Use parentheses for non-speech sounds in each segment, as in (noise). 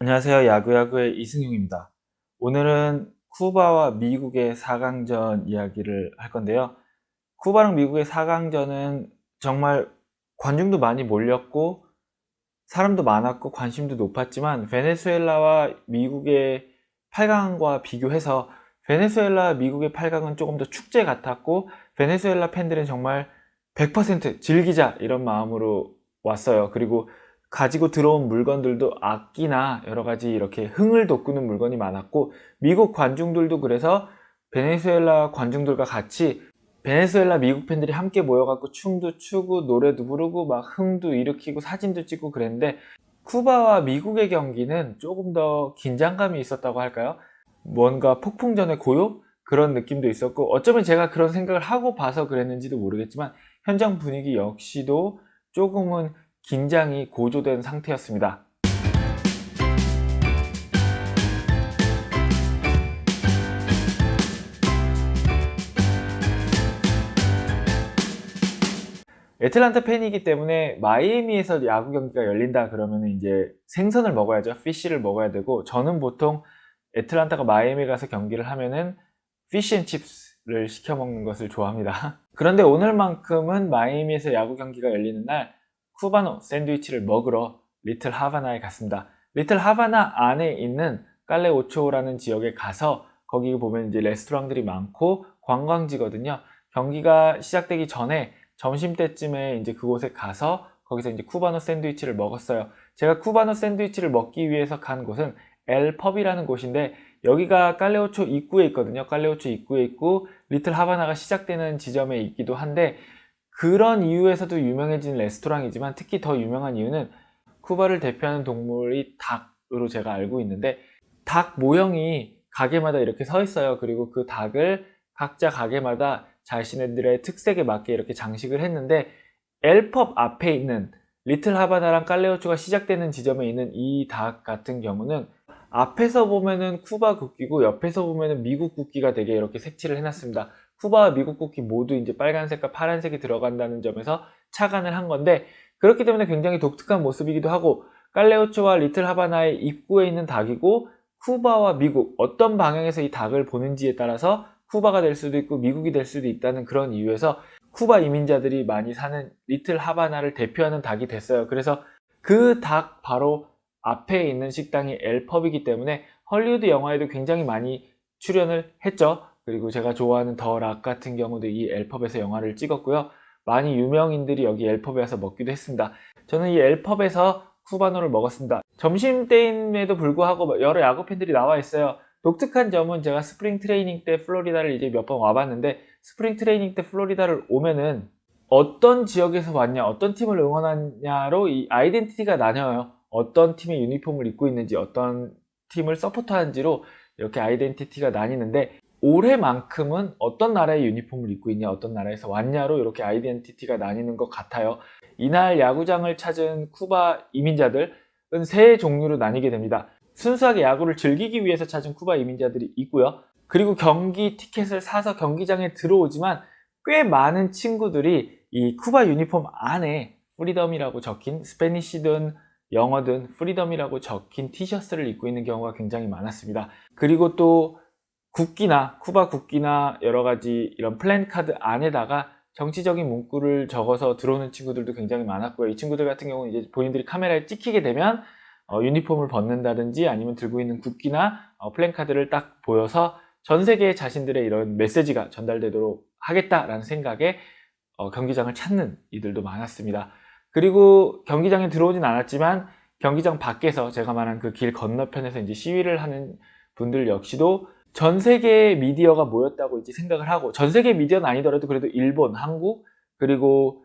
안녕하세요. 야구야구의 이승용입니다. 오늘은 쿠바와 미국의 4강전 이야기를 할 건데요. 쿠바랑 미국의 4강전은 정말 관중도 많이 몰렸고 사람도 많았고 관심도 높았지만 베네수엘라와 미국의 8강과 비교해서 베네수엘라 미국의 8강은 조금 더 축제 같았고 베네수엘라 팬들은 정말 100% 즐기자 이런 마음으로 왔어요. 그리고 가지고 들어온 물건들도 악기나 여러 가지 이렇게 흥을 돋구는 물건이 많았고 미국 관중들도 그래서 베네수엘라 관중들과 같이 베네수엘라 미국 팬들이 함께 모여갖고 춤도 추고 노래도 부르고 막 흥도 일으키고 사진도 찍고 그랬는데 쿠바와 미국의 경기는 조금 더 긴장감이 있었다고 할까요? 뭔가 폭풍전의 고요? 그런 느낌도 있었고 어쩌면 제가 그런 생각을 하고 봐서 그랬는지도 모르겠지만 현장 분위기 역시도 조금은 긴장이 고조된 상태였습니다. 애틀란타 팬이기 때문에 마이애미에서 야구 경기가 열린다 그러면 이제 생선을 먹어야죠. 피쉬를 먹어야 되고 저는 보통 애틀란타가 마이애미 가서 경기를 하면은 피쉬 앤 칩스를 시켜 먹는 것을 좋아합니다. (laughs) 그런데 오늘만큼은 마이애미에서 야구 경기가 열리는 날 쿠바노 샌드위치를 먹으러 리틀 하바나에 갔습니다. 리틀 하바나 안에 있는 깔레 오초라는 지역에 가서 거기 보면 이제 레스토랑들이 많고 관광지거든요. 경기가 시작되기 전에 점심 때쯤에 이제 그곳에 가서 거기서 이제 쿠바노 샌드위치를 먹었어요. 제가 쿠바노 샌드위치를 먹기 위해서 간 곳은 엘펍이라는 곳인데 여기가 깔레오초 입구에 있거든요. 깔레오초 입구에 있고 리틀 하바나가 시작되는 지점에 있기도 한데 그런 이유에서도 유명해진 레스토랑이지만 특히 더 유명한 이유는 쿠바를 대표하는 동물이 닭으로 제가 알고 있는데 닭 모형이 가게마다 이렇게 서 있어요. 그리고 그 닭을 각자 가게마다 자신들의 특색에 맞게 이렇게 장식을 했는데 엘펍 앞에 있는 리틀 하바나랑 깔레오초가 시작되는 지점에 있는 이 닭 같은 경우는 앞에서 보면은 쿠바 국기고 옆에서 보면은 미국 국기가 되게 이렇게 색칠을 해놨습니다. 쿠바와 미국 국기 모두 이제 빨간색과 파란색이 들어간다는 점에서 착안을 한 건데 그렇기 때문에 굉장히 독특한 모습이기도 하고 깔레오초와 리틀 하바나의 입구에 있는 닭이고 쿠바와 미국 어떤 방향에서 이 닭을 보는지에 따라서 쿠바가 될 수도 있고 미국이 될 수도 있다는 그런 이유에서 쿠바 이민자들이 많이 사는 리틀 하바나를 대표하는 닭이 됐어요. 그래서 그 닭 바로 앞에 있는 식당이 엘펍이기 때문에 헐리우드 영화에도 굉장히 많이 출연을 했죠. 그리고 제가 좋아하는 더 락 같은 경우도 이 엘펍에서 영화를 찍었고요. 많이 유명인들이 여기 엘펍에 와서 먹기도 했습니다. 저는 이 엘펍에서 쿠바노를 먹었습니다. 점심때임에도 불구하고 여러 야구 팬들이 나와 있어요. 독특한 점은 제가 스프링 트레이닝 때 플로리다를 이제 몇 번 와봤는데 스프링 트레이닝 때 플로리다를 오면은 어떤 지역에서 왔냐, 어떤 팀을 응원하냐로 이 아이덴티티가 나뉘어요. 어떤 팀의 유니폼을 입고 있는지, 어떤 팀을 서포트하는지로 이렇게 아이덴티티가 나뉘는데 올해만큼은 어떤 나라의 유니폼을 입고 있냐, 어떤 나라에서 왔냐로 이렇게 아이덴티티가 나뉘는 것 같아요. 이날 야구장을 찾은 쿠바 이민자들은 세 종류로 나뉘게 됩니다. 순수하게 야구를 즐기기 위해서 찾은 쿠바 이민자들이 있고요. 그리고 경기 티켓을 사서 경기장에 들어오지만 꽤 많은 친구들이 이 쿠바 유니폼 안에 프리덤이라고 적힌 스페니쉬든 영어든 프리덤이라고 적힌 티셔츠를 입고 있는 경우가 굉장히 많았습니다. 그리고 또 국기나 쿠바 국기나 여러 가지 이런 플랜카드 안에다가 정치적인 문구를 적어서 들어오는 친구들도 굉장히 많았고요. 이 친구들 같은 경우는 이제 본인들이 카메라에 찍히게 되면 어, 유니폼을 벗는다든지 아니면 들고 있는 국기나 어, 플랜카드를 딱 보여서 전 세계에 자신들의 이런 메시지가 전달되도록 하겠다라는 생각에 어, 경기장을 찾는 이들도 많았습니다. 그리고 경기장에 들어오진 않았지만 경기장 밖에서 제가 말한 그 길 건너편에서 이제 시위를 하는 분들 역시도 전 세계 미디어가 모였다고 이제 생각을 하고 전 세계 미디어는 아니더라도 그래도 일본, 한국 그리고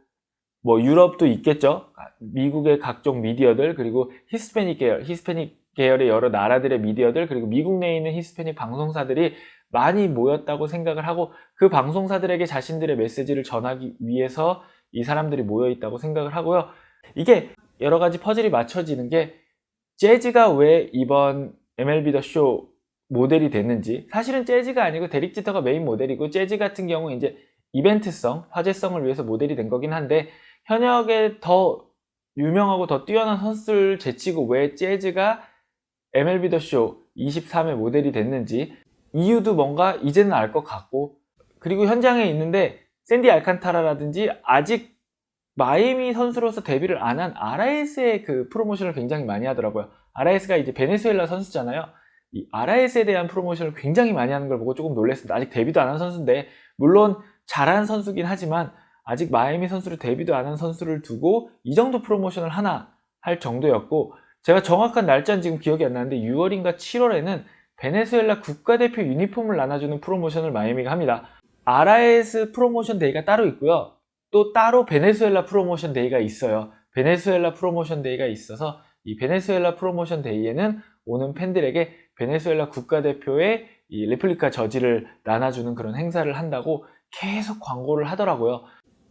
뭐 유럽도 있겠죠. 미국의 각종 미디어들 그리고 히스패닉 계열, 히스패닉 계열의 여러 나라들의 미디어들 그리고 미국 내에 있는 히스패닉 방송사들이 많이 모였다고 생각을 하고 그 방송사들에게 자신들의 메시지를 전하기 위해서 이 사람들이 모여 있다고 생각을 하고요. 이게 여러 가지 퍼즐이 맞춰지는 게 재즈가 왜 이번 MLB 더 쇼 모델이 됐는지 사실은 재즈가 아니고 데릭 지터가 메인 모델이고 재즈 같은 경우 이제 이벤트성, 화제성을 위해서 모델이 된 거긴 한데 현역에 더 유명하고 더 뛰어난 선수를 제치고 왜 재즈가 MLB 더 쇼 23의 모델이 됐는지 이유도 뭔가 이제는 알 것 같고 그리고 현장에 있는데 샌디 알칸타라라든지 아직 마이애미 선수로서 데뷔를 안 한 아라에스의 그 프로모션을 굉장히 많이 하더라고요. 아라에스가 이제 베네수엘라 선수잖아요. 이 아라에스에 대한 프로모션을 굉장히 많이 하는 걸 보고 조금 놀랐습니다. 아직 데뷔도 안 한 선수인데 물론 잘하는 선수긴 하지만 아직 마이애미 선수로 데뷔도 안 한 선수를 두고 이 정도 프로모션을 하나 할 정도였고 제가 정확한 날짜는 지금 기억이 안 나는데 6월인가 7월에는 베네수엘라 국가대표 유니폼을 나눠주는 프로모션을 마이애미가 합니다. 아라에스 프로모션 데이가 따로 있고요. 또 따로 베네수엘라 프로모션 데이가 있어요. 베네수엘라 프로모션 데이가 있어서 이 베네수엘라 프로모션 데이에는 오는 팬들에게 베네수엘라 국가대표의 이 레플리카 저지를 나눠주는 그런 행사를 한다고 계속 광고를 하더라고요.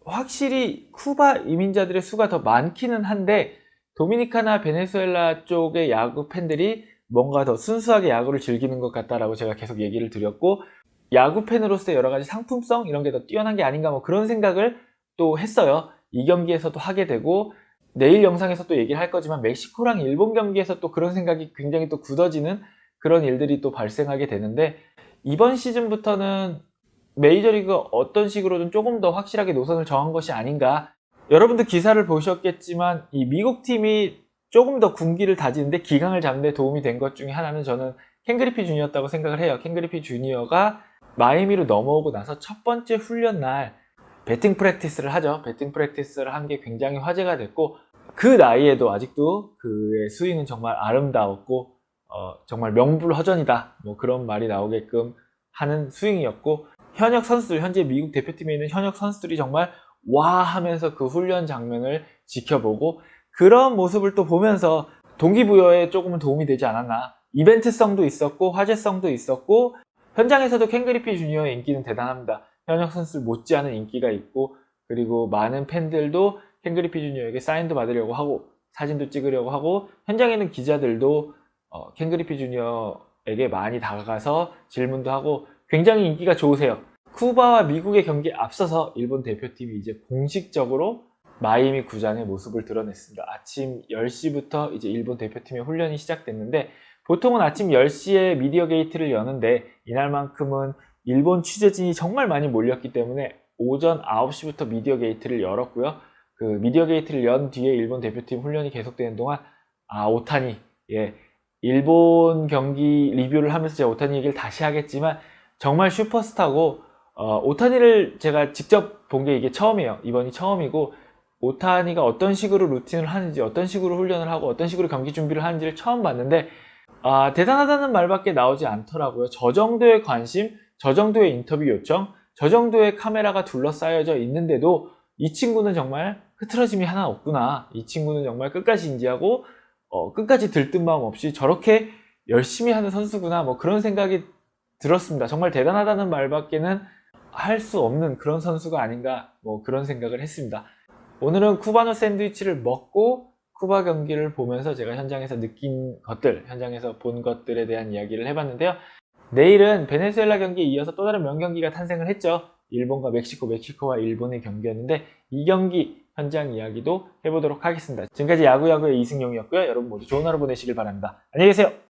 확실히 쿠바 이민자들의 수가 더 많기는 한데 도미니카나 베네수엘라 쪽의 야구 팬들이 뭔가 더 순수하게 야구를 즐기는 것 같다라고 제가 계속 얘기를 드렸고 야구 팬으로서의 여러 가지 상품성 이런 게 더 뛰어난 게 아닌가 뭐 그런 생각을 또 했어요. 이 경기에서도 하게 되고 내일 영상에서 또 얘기를 할 거지만 멕시코랑 일본 경기에서 또 그런 생각이 굉장히 또 굳어지는 그런 일들이 또 발생하게 되는데 이번 시즌부터는 메이저리그 어떤 식으로든 조금 더 확실하게 노선을 정한 것이 아닌가 여러분도 기사를 보셨겠지만 이 미국 팀이 조금 더 군기를 다지는데 기강을 잡는 데 도움이 된 것 중에 하나는 저는 켄 그리피 주니어였다고 생각을 해요. 켄 그리피 주니어가 마이애미로 넘어오고 나서 첫 번째 훈련 날 배팅 프랙티스를 하죠. 배팅 프랙티스를 한 게 굉장히 화제가 됐고 그 나이에도 아직도 그의 스윙은 정말 아름다웠고 어, 정말 명불허전이다. 뭐 그런 말이 나오게끔 하는 스윙이었고 현역 선수들 현재 미국 대표팀에 있는 현역 선수들이 정말 와 하면서 그 훈련 장면을 지켜보고 그런 모습을 또 보면서 동기부여에 조금은 도움이 되지 않았나 이벤트성도 있었고 화제성도 있었고 현장에서도 켄 그리피 주니어의 인기는 대단합니다. 현역 선수들 못지않은 인기가 있고 그리고 많은 팬들도 켄 그리피 주니어에게 사인도 받으려고 하고 사진도 찍으려고 하고 현장에 있는 기자들도 어, 켄 그리피 주니어에게 많이 다가가서 질문도 하고 굉장히 인기가 좋으세요. 쿠바와 미국의 경기에 앞서서 일본 대표팀이 이제 공식적으로 마이애미 구장의 모습을 드러냈습니다. 아침 10시부터 이제 일본 대표팀의 훈련이 시작됐는데 보통은 아침 10시에 미디어 게이트를 여는데 이날만큼은 일본 취재진이 정말 많이 몰렸기 때문에 오전 9시부터 미디어 게이트를 열었고요. 그 미디어 게이트를 연 뒤에 일본 대표팀 훈련이 계속되는 동안 아 오타니 예 일본 경기 리뷰를 하면서 제가 오타니 얘기를 다시 하겠지만 정말 슈퍼스타고 어, 오타니를 제가 직접 본 게 이게 처음이에요. 이번이 처음이고 오타니가 어떤 식으로 루틴을 하는지 어떤 식으로 훈련을 하고 어떤 식으로 경기 준비를 하는지를 처음 봤는데 아, 대단하다는 말밖에 나오지 않더라고요. 저 정도의 관심, 저 정도의 인터뷰 요청, 저 정도의 카메라가 둘러싸여져 있는데도 이 친구는 정말 흐트러짐이 하나 없구나. 이 친구는 정말 끝까지 인지하고 어, 끝까지 들뜬 마음 없이 저렇게 열심히 하는 선수구나. 뭐 그런 생각이 들었습니다. 정말 대단하다는 말밖에는 할 수 없는 그런 선수가 아닌가 뭐 그런 생각을 했습니다. 오늘은 쿠바노 샌드위치를 먹고 쿠바 경기를 보면서 제가 현장에서 느낀 것들, 현장에서 본 것들에 대한 이야기를 해봤는데요. 내일은 베네수엘라 경기에 이어서 또 다른 명경기가 탄생을 했죠. 일본과 멕시코, 멕시코와 일본의 경기였는데 이 경기 현장 이야기도 해보도록 하겠습니다. 지금까지 야구야구의 이승용이었고요. 여러분 모두 좋은 하루 보내시길 바랍니다. 안녕히 계세요.